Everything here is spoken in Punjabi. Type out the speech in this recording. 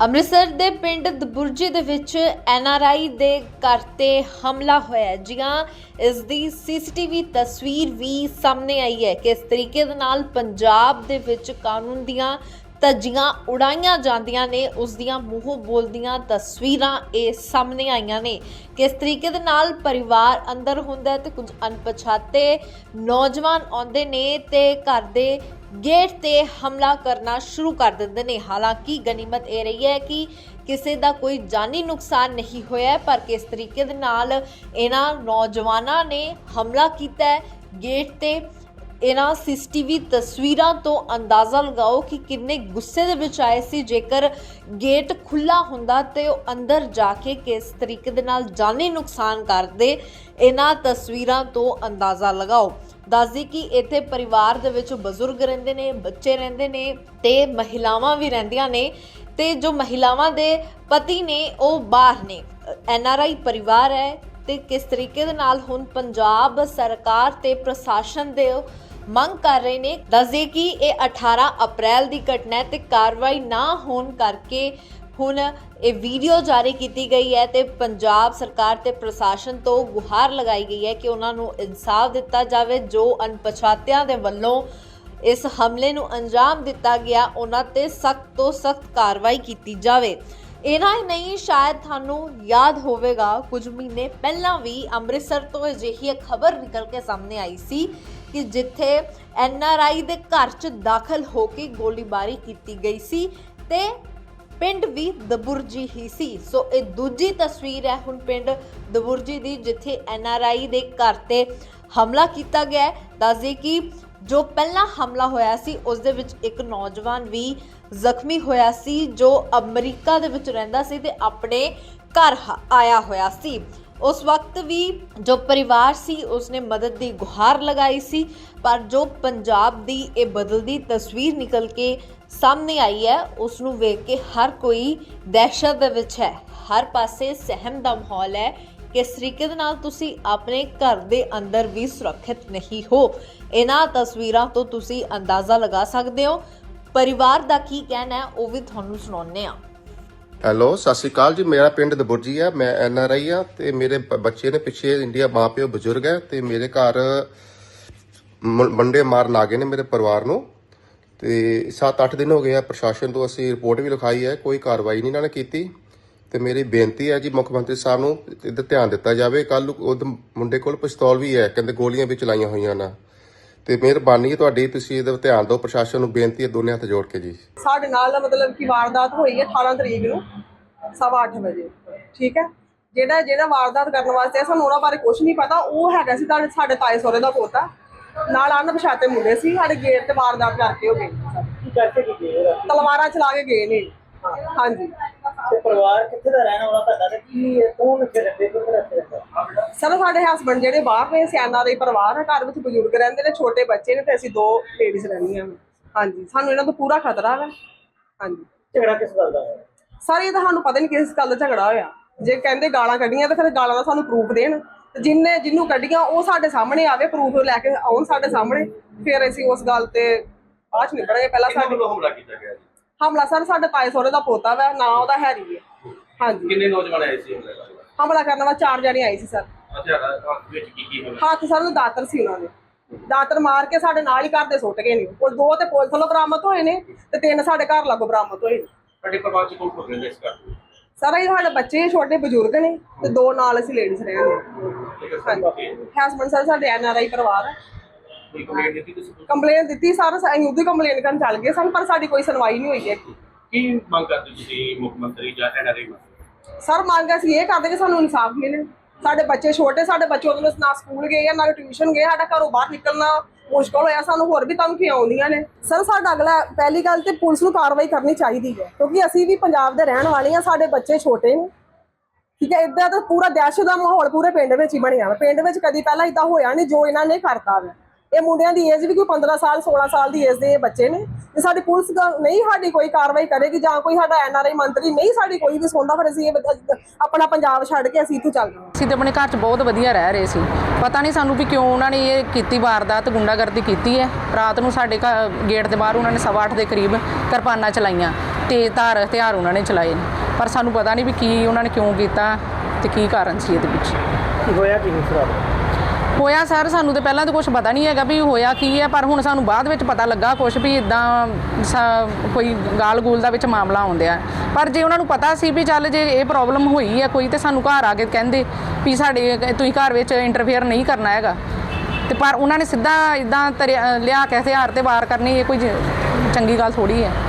ਅੰਮ੍ਰਿਤਸਰ ਦੇ ਪਿੰਡ ਦਬੁਰਜੀ ਦੇ ਵਿੱਚ ਐਨਆਰਆਈ ਦੇ ਘਰ ਤੇ ਹਮਲਾ ਹੋਇਆ ਜੀ ਹਾਂ, ਇਸ ਦੀ ਸੀਸੀਟੀਵੀ ਤਸਵੀਰ ਵੀ ਸਾਹਮਣੇ ਆਈ ਹੈ ਕਿ ਇਸ ਤਰੀਕੇ ਦੇ ਨਾਲ ਪੰਜਾਬ ਦੇ ਵਿੱਚ ਕਾਨੂੰਨ ਦੀਆਂ ਧੱਜੀਆਂ ਉਡਾਈਆਂ ਜਾਂਦੀਆਂ ਨੇ, ਉਸ ਦੀਆਂ ਮੂੰਹੋਂ ਬੋਲਦੀਆਂ ਤਸਵੀਰਾਂ ਇਹ ਸਾਹਮਣੇ ਆਈਆਂ ਨੇ। ਕਿਸ ਤਰੀਕੇ ਦੇ ਨਾਲ ਪਰਿਵਾਰ ਅੰਦਰ ਹੁੰਦਾ ਹੈ ਤੇ ਕੁਝ ਅਣਪਛਾਤੇ ਨੌਜਵਾਨ ਆਉਂਦੇ ਨੇ ਤੇ ਘਰ ਦੇ ਗੇਟ ਤੇ ਹਮਲਾ ਕਰਨਾ ਸ਼ੁਰੂ ਕਰ ਦਿੰਦੇ ਨੇ। ਹਾਲਾਂਕਿ ਗਨੀਮਤ ਇਹ ਰਹੀ ਹੈ ਕਿ ਕਿਸੇ ਦਾ ਕੋਈ ਜਾਨੀ ਨੁਕਸਾਨ ਨਹੀਂ ਹੋਇਆ ਪਰ ਕਿਸ ਤਰੀਕੇ ਦੇ ਨਾਲ ਇਹਨਾਂ ਨੌਜਵਾਨਾਂ ਨੇ ਹਮਲਾ ਕੀਤਾ ਹੈ, ਗੇਟ ਤੇ ਇਹਨਾਂ ਸੀਸੀਟੀਵੀ ਤਸਵੀਰਾਂ ਤੋਂ ਅੰਦਾਜ਼ਾ ਲਗਾਓ ਕਿ ਕਿੰਨੇ ਗੁੱਸੇ ਦੇ ਵਿੱਚ ਆਏ ਸੀ, ਜੇਕਰ ਗੇਟ ਖੁੱਲਾ ਹੁੰਦਾ ਤੇ ਉਹ ਅੰਦਰ ਜਾ ਕੇ ਕਿਸ ਤਰੀਕੇ ਦੇ ਨਾਲ ਜਾਨੀ ਨੁਕਸਾਨ ਕਰਦੇ, ਇਹਨਾਂ ਤਸਵੀਰਾਂ ਤੋਂ ਅੰਦਾਜ਼ਾ ਲਗਾਓ। ਦੱਸਦੀ ਕਿ ਇੱਥੇ ਪਰਿਵਾਰ ਦੇ ਵਿੱਚ ਬਜ਼ੁਰਗ ਰਹਿੰਦੇ ਨੇ, ਬੱਚੇ ਰਹਿੰਦੇ ਨੇ ਤੇ ਮਹਿਲਾਵਾਂ ਵੀ ਰਹਿੰਦੀਆਂ ਨੇ ਤੇ ਜੋ ਮਹਿਲਾਵਾਂ ਦੇ ਪਤੀ ਨੇ, ਉਹ ਬਾਹਰ ਨੇ। ਐਨ ਆਰ ਆਈ ਪਰਿਵਾਰ ਹੈ ਤੇ ਕਿਸ ਤਰੀਕੇ ਦੇ ਨਾਲ ਹੁਣ ਪੰਜਾਬ ਸਰਕਾਰ ਤੇ ਪ੍ਰਸ਼ਾਸਨ ਦੇ ਮੰਗ ਕਰ ਰਹੇ ਨੇ ਦੱਸਦੇ ਕਿ ਇਹ 18 ਅਪ੍ਰੈਲ ਦੀ ਘਟਨਾ ਹੈ ਤੇ ਕਾਰਵਾਈ ਨਾ ਹੋਣ ਕਰਕੇ ਹੁਣ ਇਹ ਵੀਡੀਓ ਜਾਰੀ ਕੀਤੀ ਗਈ ਹੈ ਤੇ ਪੰਜਾਬ ਸਰਕਾਰ ਤੇ ਪ੍ਰਸ਼ਾਸਨ ਤੋਂ ਗੁਹਾਰ ਲਗਾਈ ਗਈ ਹੈ ਕਿ ਉਹਨਾਂ ਨੂੰ ਇਨਸਾਫ ਦਿੱਤਾ ਜਾਵੇ, ਜੋ ਅਣਪਛਾਤਿਆਂ ਦੇ ਵੱਲੋਂ ਇਸ ਹਮਲੇ ਨੂੰ ਅੰਜਾਮ ਦਿੱਤਾ ਗਿਆ, ਉਹਨਾਂ ਤੇ ਸਖਤ ਤੋਂ ਸਖਤ ਕਾਰਵਾਈ ਕੀਤੀ ਜਾਵੇ। ਇਹਨਾਂ ਹੀ ਨਹੀਂ, ਸ਼ਾਇਦ ਤੁਹਾਨੂੰ ਯਾਦ ਹੋਵੇਗਾ, ਕੁਝ ਮਹੀਨੇ ਪਹਿਲਾਂ ਵੀ ਅੰਮ੍ਰਿਤਸਰ ਤੋਂ ਅਜਿਹੀ ਇੱਕ ਖਬਰ ਨਿਕਲ ਕੇ ਸਾਹਮਣੇ ਆਈ ਸੀ ਕਿ ਜਿੱਥੇ ਐਨ ਆਰ ਆਈ ਦੇ ਘਰ 'ਚ ਦਾਖਲ ਹੋ ਕੇ ਗੋਲੀਬਾਰੀ ਕੀਤੀ ਗਈ ਸੀ ਤੇ ਪਿੰਡ ਵੀ ਦਬੁਰਜੀ ਹੀ ਸੀ। ਸੋ ਇਹ ਦੂਜੀ ਤਸਵੀਰ ਹੈ ਹੁਣ ਪਿੰਡ ਦਬੁਰਜੀ ਦੀ, ਜਿੱਥੇ ਐਨ ਆਰ ਆਈ ਦੇ ਘਰ ਤੇ ਹਮਲਾ ਕੀਤਾ ਗਿਆ ਹੈ। ਦੱਸਦੇ ਕਿ ਜੋ ਪਹਿਲਾ ਹਮਲਾ ਹੋਇਆ ਸੀ, ਉਸ ਦੇ ਵਿੱਚ ਇੱਕ ਨੌਜਵਾਨ ਵੀ ਜ਼ਖਮੀ ਹੋਇਆ ਸੀ, ਜੋ ਅਮਰੀਕਾ ਦੇ ਵਿੱਚ ਰਹਿੰਦਾ ਸੀ ਤੇ ਆਪਣੇ ਘਰ ਆਇਆ ਹੋਇਆ ਸੀ। ਉਸ ਵਕਤ ਵੀ ਜੋ ਪਰਿਵਾਰ ਸੀ, ਉਸਨੇ ਮਦਦ ਦੀ ਗੁਹਾਰ ਲਗਾਈ ਸੀ, ਪਰ ਜੋ ਪੰਜਾਬ ਦੀ ਇਹ ਬਦਲਦੀ ਤਸਵੀਰ ਨਿਕਲ ਕੇ ਸਾਹਮਣੇ ਆਈ ਹੈ ਉਸ ਨੂੰ ਵੇਖ ਕੇ ਹਰ ਕੋਈ ਦਹਿਸ਼ਤ ਦੇ ਵਿੱਚ ਹੈ। ਹਰ ਪਾਸੇ ਸਹਿਮ ਦਾ ਮਾਹੌਲ ਹੈ ਕਿਸ ਤਰੀਕੇ ਦੇ ਨਾਲ ਤੁਸੀਂ ਆਪਣੇ ਘਰ ਦੇ ਅੰਦਰ ਵੀ ਸੁਰੱਖਿਅਤ ਨਹੀਂ ਹੋ। ਇਹਨਾਂ ਤਸਵੀਰਾਂ ਤੋਂ ਤੁਸੀਂ ਅੰਦਾਜ਼ਾ ਲਗਾ ਸਕਦੇ ਹੋ। ਪਰਿਵਾਰ ਦਾ ਕੀ ਕਹਿਣਾ ਹੈ, ਉਹ ਵੀ ਤੁਹਾਨੂੰ ਸੁਣਾਉਂਦੇ ਹਾਂ। ਹੈਲੋ ਸਤਿ ਸ਼੍ਰੀ ਅਕਾਲ ਜੀ। ਮੇਰਾ ਪਿੰਡ ਦਬੁਰਜੀ ਹੈ। ਮੈਂ ਐਨ ਆਰ ਆਈ ਆ ਤੇ ਮੇਰੇ ਬ- ਬੱਚੇ ਨੇ ਪਿੱਛੇ ਇੰਡੀਆ ਮਾਂ ਪਿਓ ਬਜ਼ੁਰਗ ਹੈ ਤੇ ਮੇਰੇ ਘਰ ਮ- ਮੰਡੇ ਮਾਰਨ ਆ ਗਏ ਨੇ ਮੇਰੇ ਪਰਿਵਾਰ ਨੂੰ। ਤੇ 7-8 ਦਿਨ ਹੋ ਗਏ ਆ ਪ੍ਰਸ਼ਾਸਨ ਤੋਂ ਅਸੀਂ ਰਿਪੋਰਟ ਵੀ ਲਿਖਾਈ ਹੈ। ਕੋਈ ਕਾਰਵਾਈ ਨਹੀਂ ਇਹਨਾਂ ਨੇ ਕੀਤੀ। ਤੇ ਮੇਰੀ ਬੇਨਤੀ ਹੈ ਜੀ ਮੁੱਖ ਮੰਤਰੀ ਸਾਹਿਬ ਨੂੰ ਇਹਦਾ ਧਿਆਨ ਦਿੱਤਾ ਜਾਵੇ। ਕੱਲ ਉਹ ਮੁੰਡੇ ਕੋਲ ਪਿਸਤੌਲ ਵੀ ਹੈ। ਕਹਿੰਦੇ ਗੋਲੀਆਂ ਵੀ ਚਲਾਈਆਂ ਹੋਈਆਂ ਨਾ ਤੇ ਮਿਹਰਬਾਨੀ ਹੈ ਤੁਹਾਡੀ ਤੁਸੀਂ ਇਹਦਾ ਧਿਆਨ ਦਿਓ ਪ੍ਰਸ਼ਾਸਨ ਨੂੰ ਬੇਨਤੀ ਹੈ ਦੋਨੇ ਹੱਥ ਜੋੜ ਕੇ ਜੀ। ਸਾਡੇ ਨਾਲ ਦਾ ਮਤਲਬ ਕਿ ਵਾਰਦਾਤ ਹੋਈ ਹੈ 18 ਤਰੀਕ ਨੂੰ ਸਵਾ ਵਜੇ ਠੀਕ ਹੈ? ਜਿਹੜਾ ਜਿਹੜਾ ਵਾਰਦਾਤ ਕਰਨ ਵਾਸਤੇ ਸਾਨੂੰ ਉਹਨਾਂ ਬਾਰੇ ਕੁਝ ਨਹੀਂ ਪਤਾ ਉਹ ਹੈਗਾ ਸੀ ਤੁਹਾਡੇ ਸਾਡੇ ਤਾਏ ਸਹੁਰੇ ਦਾ ਪੋਤਾ। ਨਾਲ ਅਣਪਛਾਤੇ ਮੁੰਡੇ ਸੀ ਸਾਡੇ ਗੇਟ ਤੇ ਵਾਰਦਾਤ ਕਰਕੇ ਹੋ ਗਏ। ਕੀ ਕਰਕੇ ਕੀ ਗਏ ਉਹਦਾ? ਤਲਵਾਰਾਂ ਚਲਾ ਕੇ ਗਏ ਨੇ। ਹਾਂਜੀ। ਤੇ ਪਰਿਵਾਰ ਕਿੱਥੇ ਦਾ ਰਹਿਣ ਵਾਲਾ ਤੁਹਾਡਾ ਤੇ ਕੀ ਕੌਣ ਇੱਥੇ ਰਹਿੰਦੇ? ਕਿੱਥੇ ਰਹਿੰਦੇ? ਸਰ ਸਾਡੇ ਹਸਬੰਡ ਜਿਹੜੇ ਬਾਹਰ ਨੇ ਸਿਆਣਾ ਦੇ ਪਰਿਵਾਰ ਆ ਘਰ ਵਿੱਚ ਬਜ਼ੁਰਗ ਰਹਿੰਦੇ ਨੇ ਛੋਟੇ ਬੱਚੇ ਨੇ ਤੇ ਅਸੀਂ ਦੋ ਲੇਡੀਜ਼ ਰਹਿੰਦੀਆਂ ਨੇ। ਹਾਂਜੀ ਸਾਨੂੰ ਇਹਨਾਂ ਤੋਂ ਪੂਰਾ ਖਤਰਾ ਹੈ ਹਾਂਜੀ। ਝਗੜਾ ਕਿਸ ਗੱਲ ਦਾ ਹੈ ਸਰ ਇਹ ਤਾਂ ਸਾਨੂੰ ਪਤਾ ਨਹੀਂ ਕਿਸ ਗੱਲ ਦਾ ਝਗੜਾ ਹੋਇਆ। ਜੇ ਕਹਿੰਦੇ ਗਾਲਾਂ ਕੱਢੀਆਂ ਤਾਂ ਫਿਰ ਗਾਲਾਂ ਦਾ ਸਾਨੂੰ ਪ੍ਰੂਫ ਦੇਣ। ਤੇ ਜਿੰਨੇ ਜਿਹਨੂੰ ਕੱਢੀਆਂ ਉਹ ਸਾਡੇ ਸਾਹਮਣੇ ਆਵੇ ਪ੍ਰੂਫ ਲੈ ਕੇ ਆਉਣ ਸਾਡੇ ਸਾਹਮਣੇ। ਫਿਰ ਅਸੀਂ ਉਸ ਗੱਲ ਤੇ ਬਾਅਦ ਚ ਨਿਕਲਾਂਗੇ ਪਹਿਲਾਂ ਸਾਡੇ ਹਮਲਾ ਕੀਤਾ ਗਿਆ ਜੀ? ਹਮਲਾ ਸਰ ਸਾਡੇ ਤਾਏ ਸਹੁਰੇ ਦਾ ਪੋਤਾ ਵਾ ਨਾਂ ਉਹਦਾ ਹੈਰੀ ਹੈ ਹਾਂਜੀ। ਕਿੰਨੇ ਨੌਜਵਾਨ ਆਏ ਸੀ ਹਮਲੇ ਕਰਨ? ਹਮਲਾ ਕਰਨ ਵਾਲਾ ਚਾਰ ਜਣੇ ਆਏ ਸੀ ਸਰ। ਹਥਿਆਰਾਂ ਹੱਥ ਵਿੱਚ ਕੀ ਕੀ ਹੋਣਾ ਹੱਥ ਸਰ ਨੂੰ ਦਾਤਰ ਸੀ ਉਹਨਾਂ ਦੇ। ਦਾਤਰ ਮਾਰ ਕੇ ਸਾਡੇ ਨਾਲ ਹੀ ਘਰ ਦੇ ਸੁੱਟ ਗਏ ਨੇ। ਉਹ ਦੋ ਤੇ ਪੁਲਿਸ ਵੱਲੋਂ ਬਰਾਮਦ ਹੋਏ ਨੇ ਤੇ ਤਿੰਨ ਸਾਡੇ ਘਰ ਲਾਗੋਂ ਬਰਾਮਦ ਹੋਏ ਨੇ। ਸਾਡੇ ਪਰਿਵਾਰ ਚ ਕੌਣ ਕੌਣ ਰਹਿੰਦੇ ਇਸ ਘਰ ਵਿੱਚ? ਸਰ ਇਹ ਸਾਡੇ ਬੱਚੇ ਛੋਟੇ ਬਜ਼ੁਰਗ ਨੇ ਤੇ ਦੋ ਨਾਲ ਅਸੀਂ ਲੇਡੀਜ਼ ਰਹਿੰਦੇ ਠੀਕ ਹੈ ਸਰ ਬਾਕੀ? ਹਸਬੰਡ ਸਰ ਸਾਡੇ ਐਨ ਆਰ ਆਈ ਪਰਿਵਾਰ ਹੈ ਕੋਈ ਕੰਪਲੇਂਟ ਦਿੱਤੀ ਤੁਸੀਂ ਕੰਪਲੇਨ ਦਿੱਤੀ ਸਰ ਅਸੀਂ ਉਹਦੀ ਕੰਪਲੇਨ ਕਰਨ ਚੱਲ ਗਏ ਸਨ ਪਰ ਸਾਡੀ ਕੋਈ ਸੁਣਵਾਈ ਨਹੀਂ ਹੋਈ ਹੈ ਕੀ ਮੰਗ ਕਰਦੇ ਤੁਸੀਂ ਮੁੱਖ ਮੰਤਰੀ ਜਾਂ ਐਨਆਰਆਈ ਸਰ ਮੰਗ ਅਸੀਂ ਇਹ ਕਰਦੇ ਕਿ ਸਾਨੂੰ ਇਨਸਾਫ ਮਿਲੇ। ਸਾਡੇ ਬੱਚੇ ਛੋਟੇ ਸਾਡੇ ਬੱਚੇ ਉਦੋਂ ਨਾ ਸਕੂਲ ਗਏ ਆ ਨਾ ਟਿਊਸ਼ਨ ਗਏ ਸਾਡਾ ਘਰੋਂ ਬਾਹਰ ਨਿਕਲਣਾ ਮੁਸ਼ਕਲ ਹੋਇਆ ਸਾਨੂੰ ਹੋਰ ਵੀ ਧਮਕੀਆਂ ਆਉਂਦੀਆਂ ਨੇ? ਸਰ ਸਾਡਾ ਅਗਲਾ ਪਹਿਲੀ ਗੱਲ ਤੇ ਪੁਲਿਸ ਨੂੰ ਕਾਰਵਾਈ ਕਰਨੀ ਚਾਹੀਦੀ ਹੈ ਕਿਉਂਕਿ ਅਸੀਂ ਵੀ ਪੰਜਾਬ ਦੇ ਰਹਿਣ ਵਾਲੇ ਆ ਸਾਡੇ ਬੱਚੇ ਛੋਟੇ ਨੇ। ਠੀਕ ਹੈ ਇਦਾਂ ਤਾਂ ਪੂਰਾ ਦਹਿਸ਼ਤ ਦਾ ਮਾਹੌਲ ਪੂਰੇ ਪਿੰਡ ਵਿੱਚ ਹੀ ਬਣਿਆ ਪਿੰਡ ਵਿੱਚ ਕਦੀ ਪਹਿਲਾਂ ਇਦਾਂ ਹੋਇਆ ਨਹੀਂ ਜੋ ਇਹਨਾਂ ਨੇ ਕਰਤਾ ਵਾ। ਇਹ ਮੁੰਡਿਆਂ ਦੀ ਏਜ ਵੀ ਕੋਈ 15 ਸਾਲ 16 ਸਾਲ ਦੀ ਏਜ ਦੇ ਇਹ ਬੱਚੇ ਨੇ। ਤੇ ਸਾਡੀ ਪੁਲਿਸ ਦਾ ਨਹੀਂ ਸਾਡੀ ਕੋਈ ਕਾਰਵਾਈ ਕਰੇਗੀ ਜਾਂ ਕੋਈ ਸਾਡਾ ਐਨਆਰਆਈ ਮੰਤਰੀ ਨਹੀਂ ਸਾਡੀ ਕੋਈ ਵੀ ਸੁਣਦਾ ਫਿਰ ਅਸੀਂ ਇਹ ਆਪਣਾ ਪੰਜਾਬ ਛੱਡ ਕੇ ਅਸੀਂ ਇੱਥੋਂ ਚੱਲ ਜਾਵਾਂਗੇ। ਅਸੀਂ ਤੇ ਆਪਣੇ ਘਰ 'ਚ ਬਹੁਤ ਵਧੀਆ ਰਹਿ ਰਹੇ ਸੀ। ਪਤਾ ਨਹੀਂ ਸਾਨੂੰ ਵੀ ਕਿਉਂ ਉਹਨਾਂ ਨੇ ਇਹ ਕੀਤੀ ਵਾਰਦਾਤ ਗੁੰਡਾਗਰਦੀ ਕੀਤੀ ਹੈ। ਰਾਤ ਨੂੰ ਸਾਡੇ ਘਰ ਗੇਟ ਦੇ ਬਾਹਰ ਉਹਨਾਂ ਨੇ ਸਵਾ ਅੱਠ ਦੇ ਕਰੀਬ ਕਿਰਪਾਨਾਂ ਚਲਾਈਆਂ। ਤੇਜ਼ ਧਾਰ ਹਥਿਆਰ ਉਹਨਾਂ ਨੇ ਚਲਾਏ ਨੇ। ਪਰ ਸਾਨੂੰ ਪਤਾ ਨਹੀਂ ਵੀ ਕੀ ਉਹਨਾਂ ਨੇ ਕਿਉਂ ਕੀਤਾ ਤੇ ਕੀ ਕਾਰਨ ਸੀ ਇਹਦੇ ਪਿੱਛੇ ਕੀ ਹੋਇਆ ਕੀ ਨਹੀਂ ਖਰਾਬ ਹੋਇਆ ਸਰ, ਸਾਨੂੰ ਤੇ ਪਹਿਲਾਂ ਤਾਂ ਕੁਝ ਪਤਾ ਨਹੀਂ ਹੈਗਾ ਵੀ ਹੋਇਆ ਕੀ ਹੈ, ਪਰ ਹੁਣ ਸਾਨੂੰ ਬਾਅਦ ਵਿੱਚ ਪਤਾ ਲੱਗਾ ਕੁਝ ਵੀ ਇਦਾਂ ਕੋਈ ਗਾਲ ਗੂਲ ਦਾ ਵਿੱਚ ਮਾਮਲਾ ਆਉਂਦਿਆ। ਪਰ ਜੇ ਉਹਨਾਂ ਨੂੰ ਪਤਾ ਸੀ ਵੀ ਚੱਲ ਜੇ ਇਹ ਪ੍ਰੋਬਲਮ ਹੋਈ ਹੈ ਕੋਈ ਤੇ ਸਾਨੂੰ ਘਰ ਆ ਕੇ ਕਹਿੰਦੇ ਵੀ ਸਾਡੇ ਤੁਸੀਂ ਘਰ ਵਿੱਚ ਇੰਟਰਫੇਅਰ ਨਹੀਂ ਕਰਨਾ ਹੈਗਾ। ਤੇ ਪਰ ਉਹਨਾਂ ਨੇ ਸਿੱਧਾ ਇਦਾਂ ਲਿਆ ਕੇ ਹਥਿਆਰ ਤੇ ਵਾਰ ਕਰਨੀ, ਇਹ ਕੋਈ ਚੰਗੀ ਗੱਲ ਥੋੜੀ ਹੈ।